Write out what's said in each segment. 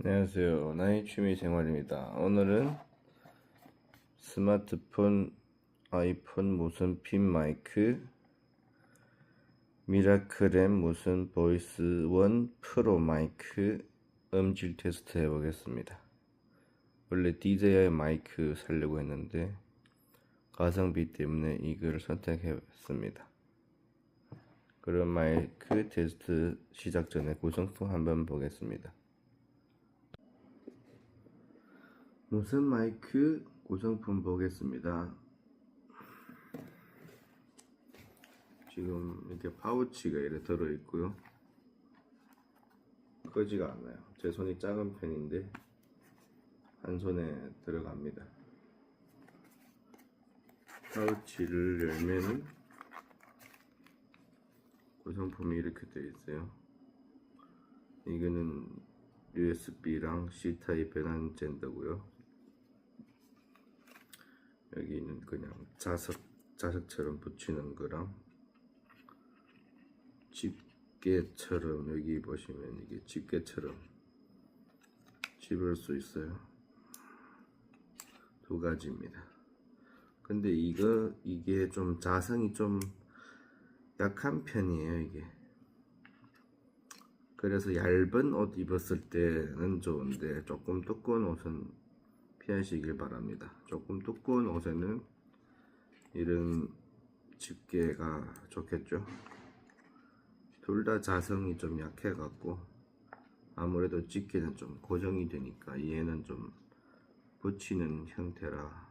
안녕하세요. 나의 취미 생활입니다. 오늘은 스마트폰 아이폰 무슨 핀 마이크 미라클엠 무슨 보이스 원 프로 마이크 음질 테스트 해보겠습니다. 원래 DJI 마이크 살려고 했는데 가성비 때문에 이걸 선택했습니다. 그럼 마이크 테스트 시작 전에 구성품 한번 보겠습니다. 무슨 마이크 구성품 보겠습니다. 지금 이렇게 파우치가 이렇게 들어 있고요. 크지가 않아요. 제 손이 작은 편인데 한 손에 들어갑니다. 파우치를 열면은 구성품이 이렇게 되어 있어요. 이거는 USB랑 C 타입 변환 젠더고요. 여기는 그냥 자석 자석처럼 붙이는 거랑 집게처럼 여기 보시면 이게 집게처럼 집을 수 있어요. 두 가지입니다. 근데 이거 이게 좀 자성이 좀 약한 편이에요 이게. 그래서 얇은 옷 입었을 때는 좋은데 조금 두꺼운 옷은 피하시길 바랍니다. 조금 두꺼운 옷에는 이런 집게가 좋겠죠. 둘 다 자성이 좀 약해 갖고 아무래도 집게는 좀 고정이 되니까 얘는 좀 붙이는 형태라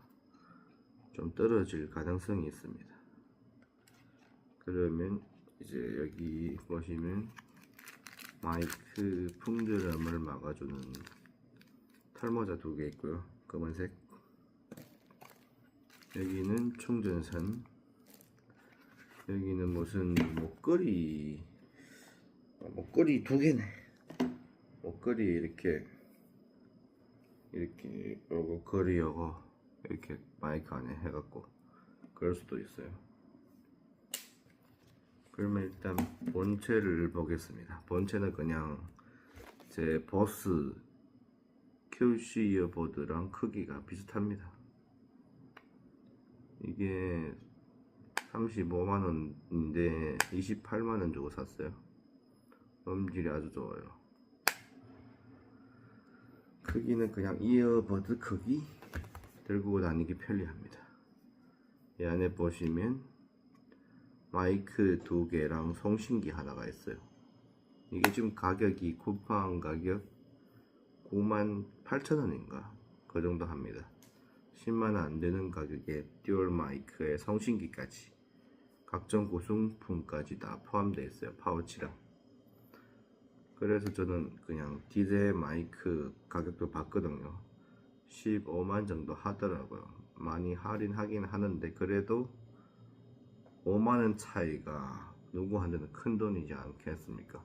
좀 떨어질 가능성이 있습니다. 그러면 이제 여기 보시면 마이크 풍드럼을 막아주는 털모자 두 개 있고요. 검은색. 여기는 충전선. 여기는 무슨 목걸이 어, 목걸이 두 개네. 목걸이 이렇게 이렇게 요거 거리 요거 이렇게 마이크 안에 해갖고 그럴 수도 있어요. 그러면 일단 본체를 보겠습니다. 본체는 그냥 제 보스 QC 이어보드랑 크기가 비슷합니다. 이게 35만원인데 28만원 주고 샀어요. 음질이 아주 좋아요. 크기는 그냥 이어버드 크기 들고 다니기 편리합니다. 이 안에 보시면 마이크 두 개랑 송신기 하나가 있어요. 이게 지금 가격이 쿠팡 가격 9만 8천 원인가 그 정도 합니다. 10만 원 안 되는 가격에 듀얼 마이크에 송신기까지 각종 구성품까지 다 포함되어 있어요. 파우치랑. 그래서 저는 그냥 디제 마이크 가격도 봤거든요. 15만 정도 하더라고요. 많이 할인하긴 하는데 그래도 5만원 차이가 누구한테는 큰 돈이지 않겠습니까?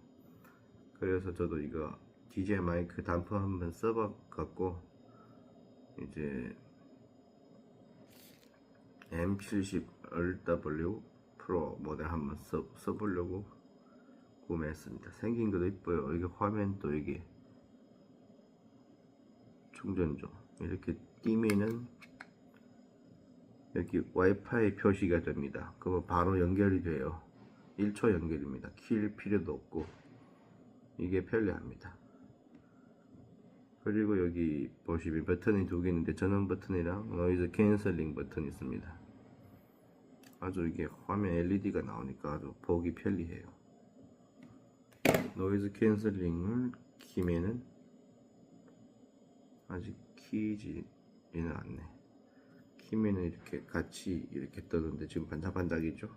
그래서 저도 이거 DJ 마이크 단품 한번 써봐갖고 이제 M70 RW 프로 모델 한번 써, 써보려고 구매했습니다. 생긴 것도 이뻐요. 이게 화면도 이게 충전조 이렇게 띄면은 여기 와이파이 표시가 됩니다. 그거 바로 연결이 돼요. 1초 연결입니다. 킬 필요도 없고 이게 편리합니다. 그리고 여기 보시면 버튼이 두 개 있는데 전원 버튼이랑 노이즈 캔슬링 버튼이 있습니다. 아주 이게 화면 LED가 나오니까 아주 보기 편리해요. 노이즈 캔슬링을 키면은 아직 키지는 않네. 키면은 이렇게 같이 이렇게 뜨는데 지금 반짝반짝이죠?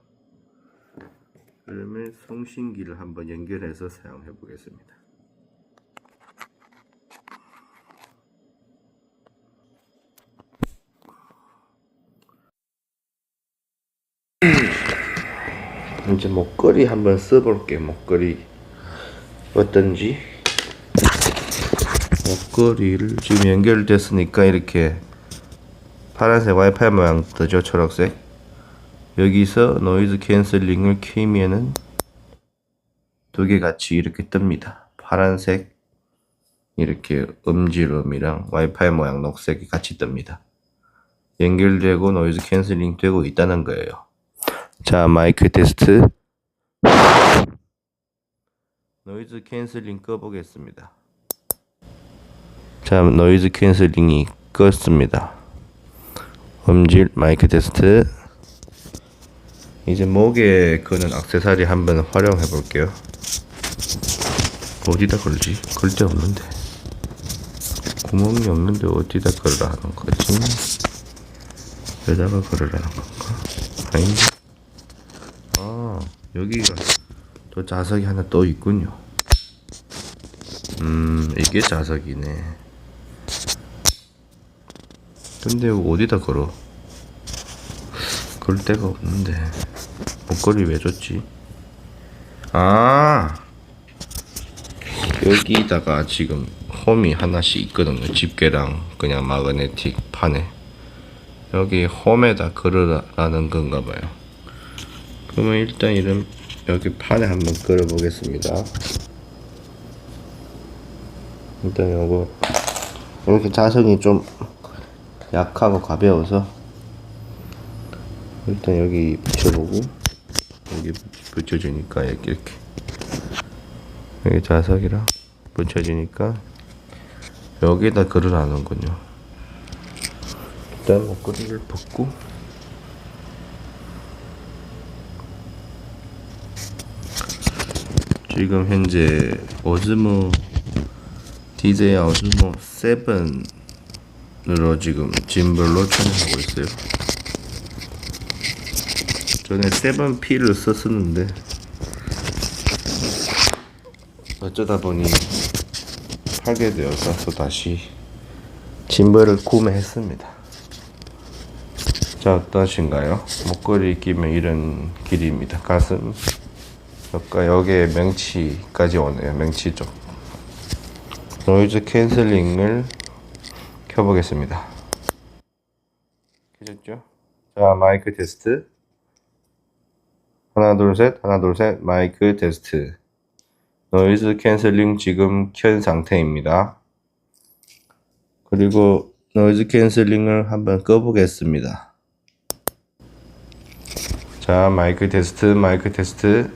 그러면 송신기를 한번 연결해서 사용해 보겠습니다. 이제 목걸이 한번 써볼게 목걸이. 어떤지. 목걸이를 지금 연결됐으니까 이렇게 파란색 와이파이 모양 뜨죠 초록색? 여기서 노이즈 캔슬링을 키면은 두 개 같이 이렇게 뜹니다. 파란색 이렇게 음질음이랑 와이파이 모양 녹색이 같이 뜹니다. 연결되고 노이즈 캔슬링 되고 있다는 거예요. 자, 마이크 테스트. 노이즈 캔슬링 꺼보겠습니다. 자, 노이즈 캔슬링이 껐습니다. 음질 마이크 테스트. 이제 목에 거는 악세사리 한번 활용해 볼게요. 어디다 걸지? 걸 데 없는데. 구멍이 없는데 어디다 걸으라 하는 거지? 여기다가 걸으라는 건가? 아닌데. 아, 여기가 또 자석이 하나 또 있군요. 음, 이게 자석이네. 근데 어디다 걸어? 걸 데가 없는데. 목걸이 왜 줬지? 아, 여기다가 지금 홈이 하나씩 있거든요. 집게랑 그냥 마그네틱 판에. 여기 홈에다 걸으라는 건가 봐요. 그러면 일단 이런 여기 판에 한번 걸어 보겠습니다. 일단 요거 이렇게 자석이 좀 약하고 가벼워서 일단 여기 붙여보고 여기 붙여주니까 이렇게 이렇게 여기 자석이랑 붙여지니까 여기다 걸으라는군요. 일단 목걸이를 벗고 지금 현재 오즈모 DJ 오즈모 7으로 지금 짐벌로 촬영하고 있어요. 전에 7P를 썼었는데 어쩌다 보니 팔게 되어서 다시 짐벌을 구매했습니다. 자 어떠신가요? 목걸이 끼면 이런 길이입니다. 가슴 여기가 여기에 맹치까지 오네요. 쪽. 노이즈 캔슬링을 켜보겠습니다. 켜졌죠? 자 마이크 테스트. 하나 둘 셋, 하나 둘 셋, 마이크 테스트. 노이즈 캔슬링 지금 켠 상태입니다. 그리고 노이즈 캔슬링을 한번 꺼보겠습니다. 자, 마이크 테스트, 마이크 테스트.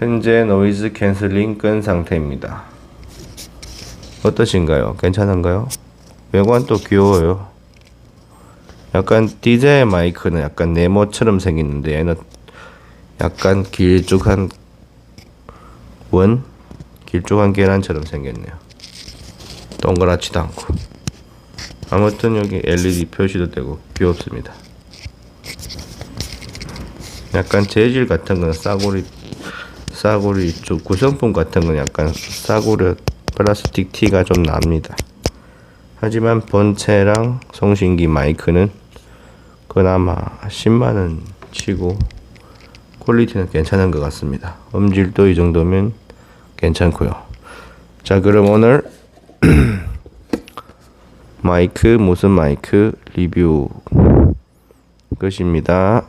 현재 노이즈 캔슬링 끈 상태입니다. 어떠신가요? 괜찮은가요? 외관도 귀여워요. 약간 DJ 마이크는 약간 네모처럼 생겼는데 얘는 약간 길쭉한 원? 길쭉한 계란처럼 생겼네요. 동그랗지도 않고. 아무튼 여기 LED 표시도 되고 귀엽습니다. 약간 재질 같은 건 싸구리 싸구리 쪽 구성품 같은 건 약간 싸구려 플라스틱 티가 좀 납니다. 하지만 본체랑 송신기 마이크는 그나마 10만원 치고 퀄리티는 괜찮은 것 같습니다. 음질도 이 정도면 괜찮고요. 자 그럼 오늘 마이크 무슨 마이크 리뷰 끝입니다.